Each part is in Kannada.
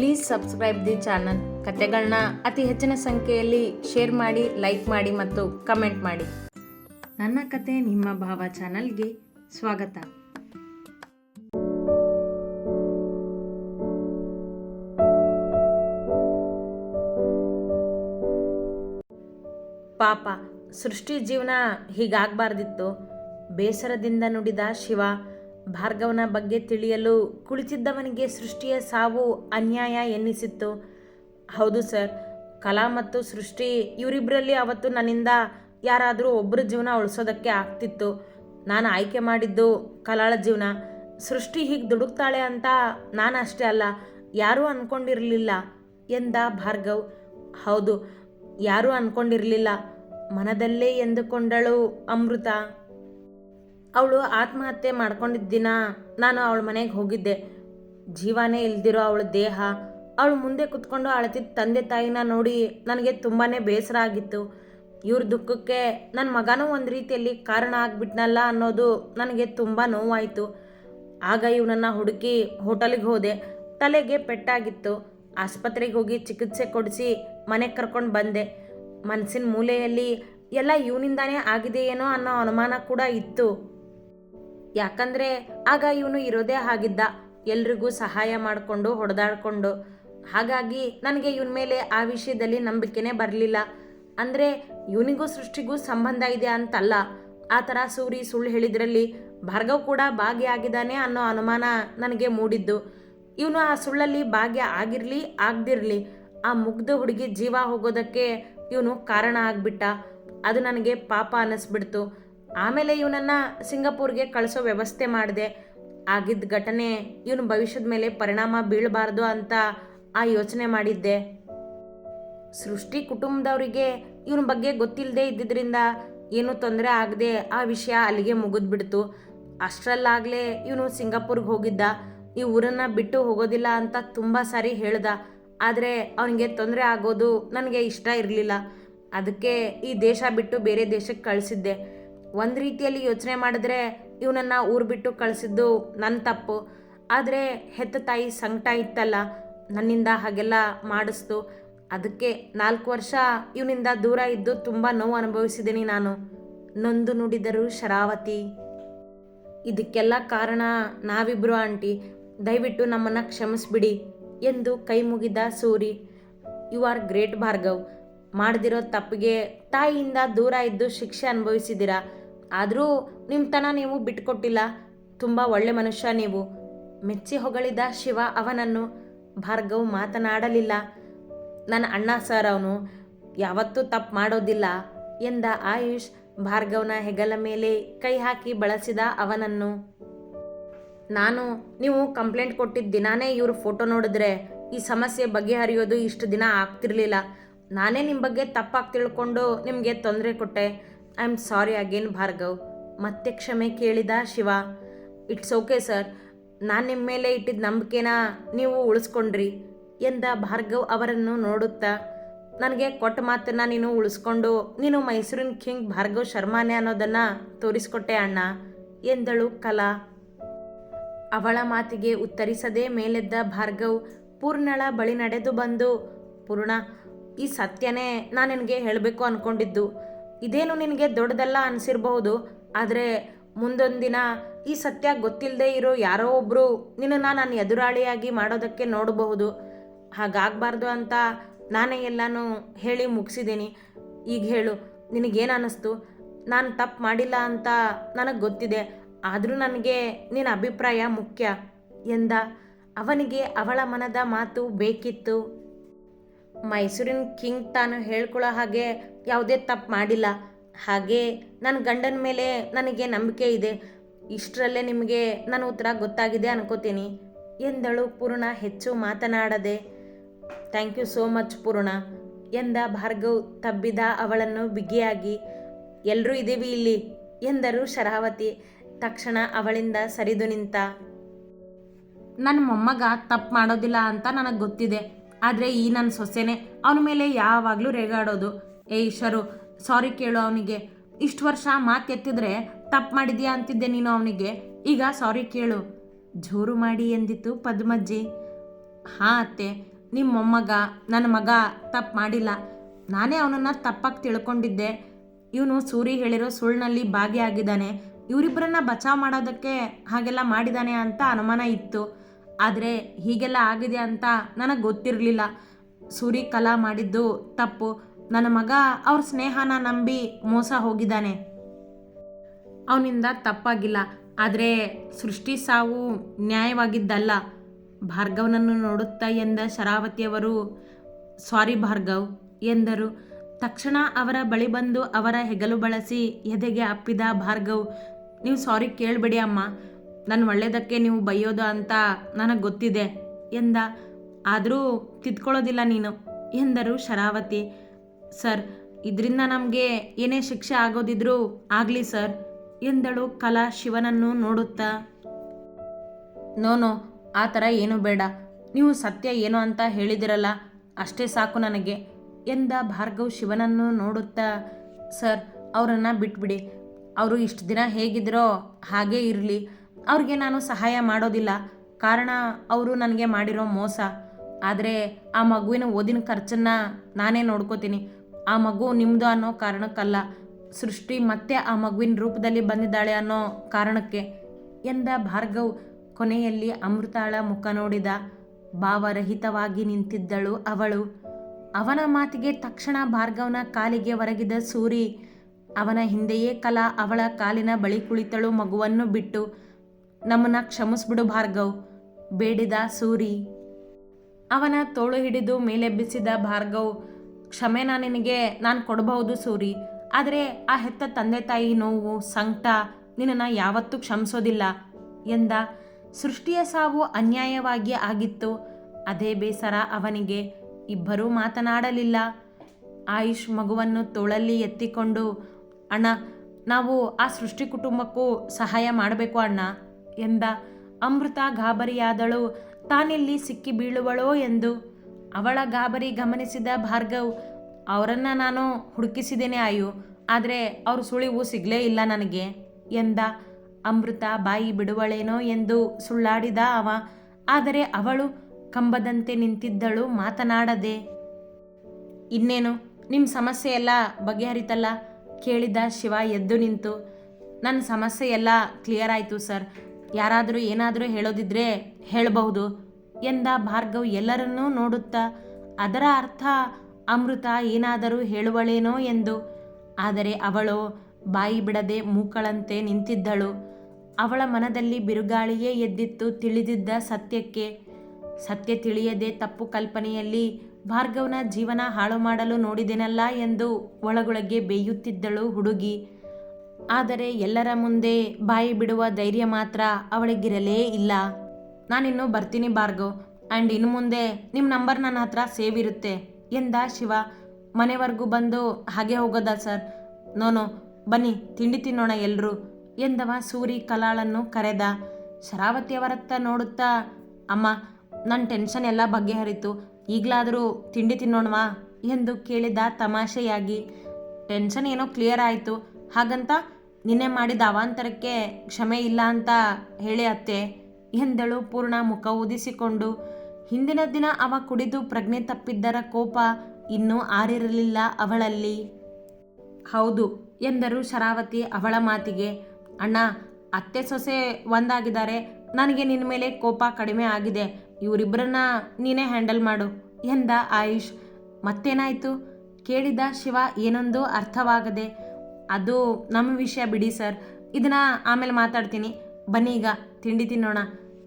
ಪ್ಲೀಸ್ ಸಬ್ಸ್ಕ್ರೈಬ್ ದಿ ಚಾನಲ್ ಕತೆಗಳನ್ನ ಅತಿ ಹೆಚ್ಚಿನ ಸಂಖ್ಯೆಯಲ್ಲಿ ಶೇರ್ ಮಾಡಿ ಲೈಕ್ ಮಾಡಿ ಮತ್ತು ಕಮೆಂಟ್ ಮಾಡಿ. ನನ್ನ ಕತೆ ನಿಮ್ಮ ಭಾವ ಚಾನಲ್ಗೆ ಸ್ವಾಗತ. ಪಾಪ, ಸೃಷ್ಟಿ ಜೀವನ ಹೀಗಾಗಬಾರ್ದಿತ್ತು. ಬೇಸರದಿಂದ ನುಡಿದ ಶಿವ ಭಾರ್ಗವನ ಬಗ್ಗೆ ತಿಳಿಯಲು ಕುಳಿತಿದ್ದವನಿಗೆ ಸೃಷ್ಟಿಯ ಸಾವು ಅನ್ಯಾಯ ಎನ್ನಿಸಿತ್ತು. ಹೌದು ಸರ್, ಕಲಾ ಮತ್ತು ಸೃಷ್ಟಿ ಇವರಿಬ್ಬರಲ್ಲಿ ಅವತ್ತು ನನ್ನಿಂದ ಯಾರಾದರೂ ಒಬ್ಬರ ಜೀವನ ಉಳಿಸೋದಕ್ಕೆ ಆಗ್ತಿತ್ತು. ನಾನು ಆಯ್ಕೆ ಮಾಡಿದ್ದು ಕಲಾಳ ಜೀವನ. ಸೃಷ್ಟಿ ಹೀಗೆ ದುಡುಕ್ತಾಳೆ ಅಂತ ನಾನು ಅಷ್ಟೇ ಅಲ್ಲ, ಯಾರೂ ಅಂದ್ಕೊಂಡಿರಲಿಲ್ಲ ಎಂದ ಭಾರ್ಗವ್. ಹೌದು, ಯಾರೂ ಅಂದ್ಕೊಂಡಿರಲಿಲ್ಲ ಮನದಲ್ಲೇ ಎಂದುಕೊಂಡಳು ಅಮೃತ. ಅವಳು ಆತ್ಮಹತ್ಯೆ ಮಾಡ್ಕೊಂಡಿದ್ದ ದಿನ ನಾನು ಅವಳ ಮನೆಗೆ ಹೋಗಿದ್ದೆ. ಜೀವನೇ ಇಲ್ದಿರೋ ಅವಳ ದೇಹ. ಅವಳು ಮುಂದೆ ಕುತ್ಕೊಂಡು ಅಳತಿದ್ದ ತಂದೆ ತಾಯಿನ ನೋಡಿ ನನಗೆ ತುಂಬಾ ಬೇಸರ ಆಗಿತ್ತು. ಇವ್ರ ದುಃಖಕ್ಕೆ ನನ್ನ ಮಗನೂ ಒಂದು ರೀತಿಯಲ್ಲಿ ಕಾರಣ ಆಗ್ಬಿಟ್ನಲ್ಲ ಅನ್ನೋದು ನನಗೆ ತುಂಬ ನೋವಾಯಿತು. ಆಗ ಇವನನ್ನು ಹುಡುಕಿ ಹೋಟೆಲಿಗೆ ಹೋದೆ. ತಲೆಗೆ ಪೆಟ್ಟಾಗಿತ್ತು. ಆಸ್ಪತ್ರೆಗೆ ಹೋಗಿ ಚಿಕಿತ್ಸೆ ಕೊಡಿಸಿ ಮನೆಗೆ ಕರ್ಕೊಂಡು ಬಂದೆ. ಮನಸ್ಸಿನ ಮೂಲೆಯಲ್ಲಿ ಎಲ್ಲ ಇವನಿಂದಾನೇ ಆಗಿದೆಯೇನೋ ಅನ್ನೋ ಅನುಮಾನ ಕೂಡ ಇತ್ತು. ಯಾಕಂದರೆ ಆಗ ಇವನು ಇರೋದೇ ಆಗಿದ್ದ ಎಲ್ರಿಗೂ ಸಹಾಯ ಮಾಡಿಕೊಂಡು, ಹೊಡೆದಾಡ್ಕೊಂಡು. ಹಾಗಾಗಿ ನನಗೆ ಇವನ ಮೇಲೆ ಆ ವಿಷಯದಲ್ಲಿ ನಂಬಿಕೆನೇ ಬರಲಿಲ್ಲ. ಅಂದರೆ ಇವನಿಗೂ ಸೃಷ್ಟಿಗೂ ಸಂಬಂಧ ಇದೆ ಅಂತಲ್ಲ. ಆ ಥರ ಸೂರಿ ಸುಳ್ಳು ಹೇಳಿದ್ರಲ್ಲಿ ಭಾರ್ಗವ್ ಕೂಡ ಭಾಗಿಯಾಗಿದ್ದಾನೆ ಅನ್ನೋ ಅನುಮಾನ ನನಗೆ ಮೂಡಿದ್ದು. ಇವನು ಆ ಸುಳ್ಳಲ್ಲಿ ಭಾಗ್ಯ ಆಗಿರಲಿ, ಆಗದಿರಲಿ, ಆ ಮುಗ್ಧ ಹುಡುಗಿ ಜೀವ ಹೋಗೋದಕ್ಕೆ ಇವನು ಕಾರಣ ಆಗಿಬಿಟ್ಟ. ಅದು ನನಗೆ ಪಾಪ ಅನ್ನಿಸ್ಬಿಡ್ತು ಆಮೇಲೆ ಇವನನ್ನು ಸಿಂಗಪೂರ್ಗೆ ಕಳಿಸೋ ವ್ಯವಸ್ಥೆ ಮಾಡಿದೆ. ಆಗಿದ್ದ ಘಟನೆ ಇವನು ಭವಿಷ್ಯದ ಮೇಲೆ ಪರಿಣಾಮ ಬೀಳಬಾರ್ದು ಅಂತ ಆ ಯೋಚನೆ ಮಾಡಿದ್ದೆ. ಸೃಷ್ಟಿ ಕುಟುಂಬದವರಿಗೆ ಇವನ ಬಗ್ಗೆ ಗೊತ್ತಿಲ್ಲದೆ ಇದ್ದಿದ್ದರಿಂದ ಏನೂ ತೊಂದರೆ ಆಗದೆ ಆ ವಿಷಯ ಅಲ್ಲಿಗೆ ಮುಗಿದ್ಬಿಡ್ತು. ಅಷ್ಟರಲ್ಲಾಗಲೇ ಇವನು ಸಿಂಗಾಪುರ್ಗೆ ಹೋಗಿದ್ದ. ಈ ಊರನ್ನು ಬಿಟ್ಟು ಹೋಗೋದಿಲ್ಲ ಅಂತ ತುಂಬ ಸಾರಿ ಹೇಳ್ದ. ಆದರೆ ಅವನಿಗೆ ತೊಂದರೆ ಆಗೋದು ನನಗೆ ಇಷ್ಟ ಇರಲಿಲ್ಲ. ಅದಕ್ಕೆ ಈ ದೇಶ ಬಿಟ್ಟು ಬೇರೆ ದೇಶಕ್ಕೆ ಕಳಿಸಿದ್ದೆ. ಒಂದು ರೀತಿಯಲ್ಲಿ ಯೋಚನೆ ಮಾಡಿದ್ರೆ ಇವನನ್ನು ಊರು ಬಿಟ್ಟು ಕಳಿಸಿದ್ದು ನನ್ನ ತಪ್ಪು. ಆದರೆ ಹೆತ್ತ ತಾಯಿ ಸಂಕಟ ಇತ್ತಲ್ಲ, ನನ್ನಿಂದ ಹಾಗೆಲ್ಲ ಮಾಡಿಸ್ತು ಅದಕ್ಕೆ ನಾಲ್ಕು ವರ್ಷ ಇವನಿಂದ ದೂರ ಇದ್ದು ತುಂಬ ನೋವು ಅನುಭವಿಸಿದ್ದೀನಿ ನಾನು. ನೊಂದು ನುಡಿದರು ಶರಾವತಿ. ಇದಕ್ಕೆಲ್ಲ ಕಾರಣ ನಾವಿಬ್ರು ಆಂಟಿ. ದಯವಿಟ್ಟು ನಮ್ಮನ್ನು ಕ್ಷಮಿಸ್ಬಿಡಿ ಎಂದು ಕೈ ಮುಗಿದ Suri. You are great Bhargav. ಮಾಡದಿರೋ ತಪ್ಪಿಗೆ ತಾಯಿಯಿಂದ ದೂರ ಇದ್ದು ಶಿಕ್ಷೆ ಅನುಭವಿಸಿದ್ದೀರಾ? ಆದರೂ ನಿಮ್ಮ ತನ ನೀವು ಬಿಟ್ಟುಕೊಟ್ಟಿಲ್ಲ ತುಂಬ ಒಳ್ಳೆ ಮನುಷ್ಯ ನೀವು. ಮೆಚ್ಚಿ ಹೊಗಳಿದ ಶಿವ ಅವನನ್ನು ಭಾರ್ಗವ್ ಮಾತನಾಡಲಿಲ್ಲ. ನನ್ನ ಅಣ್ಣ ಸರ್ ಅವನು ಯಾವತ್ತೂ ತಪ್ಪು ಮಾಡೋದಿಲ್ಲ ಎಂದ ಆಯುಷ್ ಭಾರ್ಗವ್ನ ಹೆಗಲ ಮೇಲೆ ಕೈ ಹಾಕಿ ಬಳಸಿದ ಅವನನ್ನು. ನಾನು, ನೀವು ಕಂಪ್ಲೇಂಟ್ ಕೊಟ್ಟಿದ್ದ ದಿನಾನೇ ಇವ್ರ ಫೋಟೋ ನೋಡಿದ್ರೆ ಈ ಸಮಸ್ಯೆ ಬಗೆಹರಿಯೋದು ಇಷ್ಟು ದಿನ ಆಗ್ತಿರ್ಲಿಲ್ಲ. ನಾನೇ ನಿಮ್ಮ ಬಗ್ಗೆ ತಪ್ಪಾಗಿ ತಿಳ್ಕೊಂಡು ನಿಮಗೆ ತೊಂದರೆ ಕೊಟ್ಟೆ. I am sorry again Bhargav ಮತ್ತೆ ಕ್ಷಮೆ ಕೇಳಿದ ಶಿವ. ಇಟ್ಸ್ ಓಕೆ ಸರ್ ನಾನು ನಿಮ್ಮ ಮೇಲೆ ಇಟ್ಟಿದ್ದ ನಂಬಿಕೆನ ನೀವು ಉಳಿಸ್ಕೊಂಡ್ರಿ ಎಂದ ಭಾರ್ಗವ್ ಅವರನ್ನು ನೋಡುತ್ತಾ. ನನಗೆ ಕೊಟ್ಟ ಮಾತನ್ನು ನೀನು ಉಳಿಸ್ಕೊಂಡು, ನೀನು ಮೈಸೂರಿನ ಕಿಂಗ್ ಭಾರ್ಗವ್ ಶರ್ಮಾನೆ ಅನ್ನೋದನ್ನು ತೋರಿಸ್ಕೊಟ್ಟೆ ಅಣ್ಣ, ಎಂದಳು ಕಲಾ. ಅವಳ ಮಾತಿಗೆ ಉತ್ತರಿಸದೇ ಮೇಲೆದ್ದ ಭಾರ್ಗವ್ ಪೂರ್ಣಳ ಬಳಿ ನಡೆದು ಬಂದು, ಪೂರ್ಣ, ಈ ಸತ್ಯನೇ ನಾನು ನಿನಗೆ ಹೇಳಬೇಕು ಅಂದ್ಕೊಂಡಿದ್ದು ಇದೇನು ನಿನಗೆ ದೊಡ್ಡದಲ್ಲ ಅನಿಸಿರ್ಬಹುದು? ಆದರೆ ಮುಂದೊಂದು ದಿನ ಈ ಸತ್ಯ ಗೊತ್ತಿಲ್ಲದೆ ಇರೋ ಯಾರೋ ಒಬ್ಬರು ನಿನ್ನನ್ನು ನಾನು ಎದುರಾಳಿಯಾಗಿ ಮಾಡೋದಕ್ಕೆ ನೋಡಬಹುದು. ಹಾಗಾಗಬಾರ್ದು ಅಂತ ನಾನೇ ಎಲ್ಲನೂ ಹೇಳಿ ಮುಗಿಸಿದ್ದೀನಿ. ಈಗ ಹೇಳು, ನಿನಗೇನು ಅನ್ನಿಸ್ತು ನಾನು ತಪ್ಪು ಮಾಡಿಲ್ಲ ಅಂತ ನನಗೆ ಗೊತ್ತಿದೆ. ಆದರೂ ನನಗೆ ನಿನ್ನ ಅಭಿಪ್ರಾಯ ಮುಖ್ಯ. ಎಂದ, ಅವನಿಗೆ ಅವಳ ಮನದ ಮಾತು ಬೇಕಿತ್ತು. ಮೈಸೂರಿನ ಕಿಂಗ್ ತಾನು ಹೇಳ್ಕೊಳ್ಳೋ ಹಾಗೆ ಯಾವುದೇ ತಪ್ಪು ಮಾಡಿಲ್ಲ. ಹಾಗೆ ನನ್ನ ಗಂಡನ ಮೇಲೆ ನನಗೆ ನಂಬಿಕೆ ಇದೆ. ಇಷ್ಟರಲ್ಲೇ ನಿಮಗೆ ನನ್ನ ಉತ್ತರ ಗೊತ್ತಾಗಿದೆ ಅನ್ಕೋತೀನಿ. ಎಂದಳು ಪೂರ್ಣ ಹೆಚ್ಚು ಮಾತನಾಡದೆ. ಥ್ಯಾಂಕ್ ಯು ಸೋ ಮಚ್ ಪೂರ್ಣ ಎಂದ ಭಾರ್ಗವ್ ತಬ್ಬಿದ ಅವಳನ್ನು ಬಿಗಿಯಾಗಿ. ಎಲ್ಲರೂ ಇದ್ದೀವಿ ಇಲ್ಲಿ ಎಂದರು ಶರಾವತಿ. ತಕ್ಷಣ ಅವಳಿಂದ ಸರಿದು ನಿಂತ. ನನ್ನ ಮೊಮ್ಮಗ ತಪ್ಪು ಮಾಡೋದಿಲ್ಲ ಅಂತ ನನಗೆ ಗೊತ್ತಿದೆ. ಆದರೆ ಈ ನನ್ನ ಸೊಸೆನೇ ಅವನ ಮೇಲೆ ಯಾವಾಗಲೂ ರೇಗಾಡೋದು. ಏ ಈಶ್ವರು ಸಾರಿ ಕೇಳು ಅವನಿಗೆ. ಇಷ್ಟು ವರ್ಷ ಮಾತು ಎತ್ತಿದ್ರೆ ತಪ್ಪು ಮಾಡಿದ್ಯಾ ಅಂತಿದ್ದೆ ನೀನು ಅವನಿಗೆ. ಈಗ ಸಾರಿ ಕೇಳು. ಜೋರು ಮಾಡಿ ಎಂದಿತ್ತು ಪದ್ಮಜ್ಜಿ. ಹಾಂ ಅತ್ತೆ ನಿಮ್ಮ ಮೊಮ್ಮಗ ನನ್ನ ಮಗ ತಪ್ಪು ಮಾಡಿಲ್ಲ. ನಾನೇ ಅವನನ್ನು ತಪ್ಪಾಗಿ ತಿಳ್ಕೊಂಡಿದ್ದೆ. ಇವನು ಸೂರಿ ಹೇಳಿರೋ ಸುಳ್ಳಿನಲ್ಲಿ ಭಾಗಿಯಾಗಿದ್ದಾನೆ. ಇವರಿಬ್ಬರನ್ನ ಬಚಾವ್ ಮಾಡೋದಕ್ಕೆ ಹಾಗೆಲ್ಲ ಮಾಡಿದ್ದಾನೆ ಅಂತ ಅನುಮಾನ ಇತ್ತು. ಆದರೆ ಹೀಗೆಲ್ಲ ಆಗಿದೆ ಅಂತ ನನಗೆ ಗೊತ್ತಿರಲಿಲ್ಲ. ಸೂರಿ ಕಲಾ ಮಾಡಿದ್ದು ತಪ್ಪು. ನನ್ನ ಮಗ ಅವ್ರ ಸ್ನೇಹನ ನಂಬಿ ಮೋಸ ಹೋಗಿದ್ದಾನೆ. ಅವನಿಂದ ತಪ್ಪಾಗಿಲ್ಲ. ಆದರೆ ಸೃಷ್ಟಿ ಸಾವು ನ್ಯಾಯವಾಗಿದ್ದಲ್ಲ. ಭಾರ್ಗವನನ್ನು ನೋಡುತ್ತಾ ಎಂದ ಶರಾವತಿಯವರು ಸಾರಿ ಭಾರ್ಗವ್, ಎಂದರು. ತಕ್ಷಣ ಅವರ ಬಳಿ ಬಂದು ಅವರ ಹೆಗಲು ಬಳಸಿ ಎದೆಗೆ ಅಪ್ಪಿದ ಭಾರ್ಗವ್, ನೀವು ಸಾರಿ ಕೇಳಬೇಡಿ ಅಮ್ಮ. ನನ್ನ ಒಳ್ಳೆಯದಕ್ಕೆ ನೀವು ಬೈಯೋದು ಅಂತ ನನಗೆ ಗೊತ್ತಿದೆ ಎಂದ. ಆದರೂ ತಿದ್ಕೊಳ್ಳೋದಿಲ್ಲ ನೀನು ಎಂದರು ಶರಾವತಿ. ಸರ್, ಇದರಿಂದ ನಮಗೆ ಏನೇ ಶಿಕ್ಷೆ ಆಗೋದಿದ್ರೂ ಆಗಲಿ ಸರ್ ಎಂದಳು ಕಲಾ ಶಿವನನ್ನು ನೋಡುತ್ತಾ. ನೋ ನೋ, ಆ ಥರ ಏನು ಬೇಡ. ನೀವು ಸತ್ಯ ಏನು ಅಂತ ಹೇಳಿದಿರಲ್ಲ, ಅಷ್ಟೇ ಸಾಕು ನನಗೆ ಎಂದ ಭಾರ್ಗವ್ ಶಿವನನ್ನು ನೋಡುತ್ತಾ. ಸರ್, ಅವರನ್ನು ಬಿಟ್ಬಿಡಿ. ಅವರು ಇಷ್ಟು ದಿನ ಹೇಗಿದ್ರೋ ಹಾಗೇ ಇರಲಿ. ಅವ್ರಿಗೆ ನಾನು ಸಹಾಯ ಮಾಡೋದಿಲ್ಲ. ಕಾರಣ ಅವರು ನನಗೆ ಮಾಡಿರೋ ಮೋಸ. ಆದರೆ ಆ ಮಗುವಿನ ಓದಿನ ಖರ್ಚನ್ನು ನಾನೇ ನೋಡ್ಕೋತೀನಿ. ಆ ಮಗು ನಿಮ್ಮದು ಅನ್ನೋ ಕಾರಣಕ್ಕಲ್ಲ. ಸೃಷ್ಟಿ ಮತ್ತೆ ಆ ಮಗುವಿನ ರೂಪದಲ್ಲಿ ಬಂದಿದ್ದಾಳೆ ಅನ್ನೋ ಕಾರಣಕ್ಕೆ ಎಂದ ಭಾರ್ಗವ್ ಕೊನೆಯಲ್ಲಿ ಅಮೃತಾಳ ಮುಖ ನೋಡಿದ. ಭಾವರಹಿತವಾಗಿ ನಿಂತಿದ್ದಳು ಅವಳು. ಅವನ ಮಾತಿಗೆ ತಕ್ಷಣ ಭಾರ್ಗವನ ಕಾಲಿಗೆ ಒರಗಿದ ಸೂರಿ. ಅವನ ಹಿಂದೆಯೇ ಕಲಾ ಅವಳ ಕಾಲಿನ ಬಳಿ ಕುಳಿತಳು ಮಗುವನ್ನು ಬಿಟ್ಟು. ನಮ್ಮನ್ನ ಕ್ಷಮಿಸ್ಬಿಡು ಭಾರ್ಗವ್. ಬೇಡಿದ ಸೂರಿ. ಅವನ ತೋಳು ಹಿಡಿದು ಮೇಲೆಬ್ಬಿಸಿದ ಭಾರ್ಗವ್ ಕ್ಷಮೆನ ನಿನಗೆ, ನಾನು ಕೊಡಬಹುದು ಸೂರಿ. ಆದರೆ ಆ ಹೆತ್ತ ತಂದೆ ತಾಯಿ ನೋವು, ಸಂಕಟ ನಿನ್ನನ್ನು ಯಾವತ್ತೂ ಕ್ಷಮಿಸೋದಿಲ್ಲ ಎಂದ. ಸೃಷ್ಟಿಯ ಸಾವು ಅನ್ಯಾಯವಾಗಿ ಆಗಿತ್ತು. ಅದೇ ಬೇಸರ ಅವನಿಗೆ. ಇಬ್ಬರೂ ಮಾತನಾಡಲಿಲ್ಲ. ಆಯುಷ್ ಮಗುವನ್ನು ತೋಳಲ್ಲಿ ಎತ್ತಿಕೊಂಡು, ಅಣ್ಣ, ನಾವು ಆ ಸೃಷ್ಟಿ ಕುಟುಂಬಕ್ಕೂ ಸಹಾಯ ಮಾಡಬೇಕು ಅಣ್ಣ. ಎಂದ ಅಮೃತ ಗಾಬರಿಯಾದಳು, ತಾನಿಲ್ಲಿ ಸಿಕ್ಕಿ ಬೀಳುವಳೋ ಎಂದು. ಅವಳ ಗಾಬರಿ ಗಮನಿಸಿದ ಭಾರ್ಗವ್, ಅವರನ್ನು ನಾನು ಹುಡುಕಿಸಿದ್ದೇನೆ ಆಯು, ಆದರೆ ಅವ್ರ ಸುಳಿವು ಸಿಗಲೇ ಇಲ್ಲ ನನಗೆ ಎಂದ ಅಮೃತ ಬಾಯಿ ಬಿಡುವಳೇನೋ ಎಂದು ಸುಳ್ಳಾಡಿದ ಅವ, ಆದರೆ ಅವಳು ಕಂಬದಂತೆ ನಿಂತಿದ್ದಳು ಮಾತನಾಡದೆ. ಇನ್ನೇನು ನಿಮ್ಮ ಸಮಸ್ಯೆ ಎಲ್ಲ ಬಗೆಹರಿತಲ್ಲ, ಕೇಳಿದ ಶಿವ ಎದ್ದು ನಿಂತು. ನನ್ನ ಸಮಸ್ಯೆ ಎಲ್ಲ ಕ್ಲಿಯರ್ ಆಯಿತು ಸರ್ ಯಾರಾದರೂ ಏನಾದರೂ ಹೇಳೋದಿದ್ರೆ ಹೇಳಬಹುದು ಎಂದ ಭಾರ್ಗವ್ ಎಲ್ಲರನ್ನೂ ನೋಡುತ್ತಾ, ಅದರ ಅರ್ಥ ಅಮೃತ ಏನಾದರೂ ಹೇಳುವಳೇನೋ ಎಂದು. ಆದರೆ ಅವಳು ಬಾಯಿ ಬಿಡದೆ ಮೂಕಳಂತೆ ನಿಂತಿದ್ದಳು. ಅವಳ ಮನದಲ್ಲಿ ಬಿರುಗಾಳಿಯೇ ಎದ್ದಿತ್ತು ತಿಳಿದಿದ್ದ ಸತ್ಯಕ್ಕೆ. ಸತ್ಯ ತಿಳಿಯದೆ ತಪ್ಪು ಕಲ್ಪನೆಯಲ್ಲಿ ಭಾರ್ಗವನ ಜೀವನ ಹಾಳು ಮಾಡಲು ನೋಡಿದೆನಲ್ಲ ಎಂದು ಒಳಗೊಳಗೆ ಬೇಯುತ್ತಿದ್ದಳು ಹುಡುಗಿ. ಆದರೆ ಎಲ್ಲರ ಮುಂದೆ ಬಾಯಿ ಬಿಡುವ ಧೈರ್ಯ ಮಾತ್ರ ಅವಳಿಗಿರಲೇ ಇಲ್ಲ. ನಾನಿನ್ನು ಬರ್ತೀನಿ ಭಾರ್ಗವ್ ಆ್ಯಂಡ್ ಇನ್ನು ಮುಂದೆ ನಿಮ್ಮ ನಂಬರ್ ನನ್ನ ಹತ್ರ ಸೇವ್ ಇರುತ್ತೆ ಎಂದ ಶಿವ. ಮನೆವರೆಗೂ ಬಂದು ಹಾಗೆ ಹೋಗೋದಾ ಸರ್? ನೋನು ಬನ್ನಿ, ತಿಂಡಿ ತಿನ್ನೋಣ ಎಲ್ಲರೂ ಎಂದವ ಸೂರಿ ಕಲಾಳನ್ನು ಕರೆದ. ಶರಾವತಿಯವರತ್ತ ನೋಡುತ್ತಾ, ಅಮ್ಮ ನನ್ನ ಟೆನ್ಷನ್ ಎಲ್ಲ ಬಗೆಹರಿತು, ಈಗಲಾದರೂ ತಿಂಡಿ ತಿನ್ನೋಣವಾ ಎಂದು ಕೇಳಿದ ತಮಾಷೆಯಾಗಿ. ಟೆನ್ಷನ್ ಏನೋ ಕ್ಲಿಯರ್ ಆಯಿತು, ಹಾಗಂತ ನಿನ್ನೆ ಮಾಡಿದ ಅವಾಂತರಕ್ಕೆ ಕ್ಷಮೆ ಇಲ್ಲ ಅಂತ ಹೇಳಿ ಅತ್ತೆ. ಎಂದಳು ಪೂರ್ಣ ಮುಖ ಊದಿಸಿಕೊಂಡು. ಹಿಂದಿನ ದಿನ ಅವ ಕುಡಿದು ಪ್ರಜ್ಞೆ ತಪ್ಪಿದ್ದರ ಕೋಪ ಇನ್ನೂ ಆರಿರಲಿಲ್ಲ ಅವಳಲ್ಲಿ. ಹೌದು ಎಂದರು ಶರಾವತಿ ಅವಳ ಮಾತಿಗೆ. ಅಣ್ಣ, ಅತ್ತೆ ಸೊಸೆ ಒಂದಾಗಿದ್ದಾರೆ. ನನಗೆ ನಿನ್ನ ಮೇಲೆ ಕೋಪ ಕಡಿಮೆ ಆಗಿದೆ. ಇವರಿಬ್ಬರನ್ನ ನೀನೇ ಹ್ಯಾಂಡಲ್ ಮಾಡು ಎಂದ ಆಯುಷ್. ಮತ್ತೇನಾಯಿತು? ಕೇಳಿದ ಶಿವ ಏನೊಂದು ಅರ್ಥವಾಗದೆ ಅದು ನಮ್ಮ ವಿಷಯ ಬಿಡಿ ಸರ್. ಇದನ್ನ ಆಮೇಲೆ ಮಾತಾಡ್ತೀನಿ. ಬನ್ನಿ ಈಗ, ತಿಂಡಿ ತಿನ್ನೋಣ.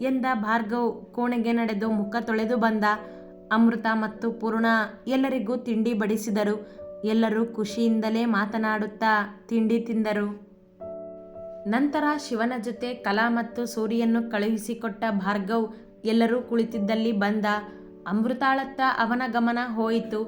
ಎಂದ ಭಾರ್ಗವ್ ಕೋಣೆಗೆ ನಡೆದು ಮುಖ ತೊಳೆದು ಬಂದ. ಅಮೃತ ಮತ್ತು ಪೂರ್ಣ ಎಲ್ಲರಿಗೂ ತಿಂಡಿ ಬಡಿಸಿದರು. ಎಲ್ಲರೂ ಖುಷಿಯಿಂದಲೇ ಮಾತನಾಡುತ್ತಾ ತಿಂಡಿ ತಿಂದರು. ನಂತರ ಶಿವನ ಜೊತೆ ಕಲಾ ಮತ್ತು ಸೂರಿಯನ್ನು ಕಳುಹಿಸಿಕೊಟ್ಟ ಭಾರ್ಗವ್ ಎಲ್ಲರೂ ಕುಳಿತಿದ್ದಲ್ಲಿ ಬಂದ. ಅಮೃತಾಳತ್ತ ಅವನ ಗಮನ ಹೋಯಿತು.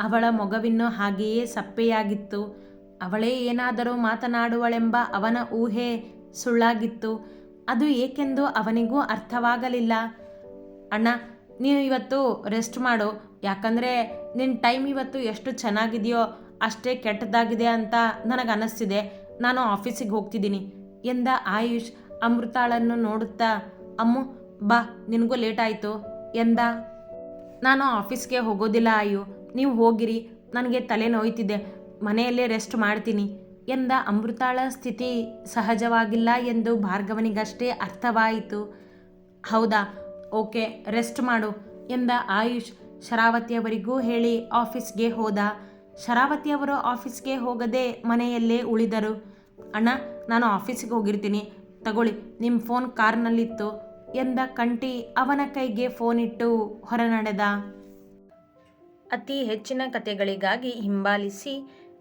ಅವಳ ಮೊಗವಿನ್ನು ಹಾಗೆಯೇ ಸಪ್ಪೆಯಾಗಿತ್ತು. ಅವಳೇ ಏನಾದರೂ ಮಾತನಾಡುವಳೆಂಬ ಅವನ ಊಹೆ ಸುಳ್ಳಾಗಿತ್ತು. ಅದು ಏಕೆಂದು ಅವನಿಗೂ ಅರ್ಥವಾಗಲಿಲ್ಲ. ಅಣ್ಣ ನೀವು ಇವತ್ತು ರೆಸ್ಟ್ ಮಾಡು. ಯಾಕಂದರೆ ನಿನ್ನ ಟೈಮ್ ಇವತ್ತು ಎಷ್ಟು ಚೆನ್ನಾಗಿದೆಯೋ ಅಷ್ಟೇ ಕೆಟ್ಟದಾಗಿದೆ ಅಂತ ನನಗೆ ಅನ್ನಿಸ್ತಿದೆ ನಾನು ಆಫೀಸಿಗೆ ಹೋಗ್ತಿದ್ದೀನಿ ಎಂದ ಆಯುಷ್ ಅಮೃತಾಳನ್ನು ನೋಡುತ್ತಾ, ಅಮ್ಮು, ಬಾ, ನಿನಗೂ ಲೇಟ್ ಆಯಿತು ಎಂದ, ನಾನು ಆಫೀಸ್ಗೆ ಹೋಗೋದಿಲ್ಲ ಆಯು ನೀವು ಹೋಗಿರಿ. ನನಗೆ ತಲೆ ನೋಯ್ತಿದೆ ಮನೆಯಲ್ಲೇ ರೆಸ್ಟ್ ಮಾಡ್ತೀನಿ ಎಂದ ಅಮೃತಾಳ ಸ್ಥಿತಿ ಸಹಜವಾಗಿಲ್ಲ ಎಂದು ಭಾರ್ಗವನಿಗಷ್ಟೇ ಅರ್ಥವಾಯಿತು. ಹೌದಾ? ಓಕೆ ರೆಸ್ಟ್ ಮಾಡು ಎಂದ ಆಯುಷ್ ಶರಾವತಿಯವರಿಗೂ ಹೇಳಿ ಆಫೀಸ್ಗೆ ಹೋದ. ಶರಾವತಿಯವರು ಆಫೀಸ್ಗೆ ಹೋಗದೆ ಮನೆಯಲ್ಲೇ ಉಳಿದರು. ಅಣ್ಣ, ನಾನು ಆಫೀಸಿಗೆ ಹೋಗಿರ್ತೀನಿ. ತಗೊಳ್ಳಿ ನಿಮ್ಮ ಫೋನ್ ಕಾರ್ನಲ್ಲಿತ್ತು ಎಂದ ಕಂಟಿ ಅವನ ಕೈಗೆ ಫೋನ್ ಇಟ್ಟು ಹೊರನಡೆದ. ಅತಿ ಹೆಚ್ಚಿನ ಕತೆಗಳಿಗಾಗಿ ಹಿಂಬಾಲಿಸಿ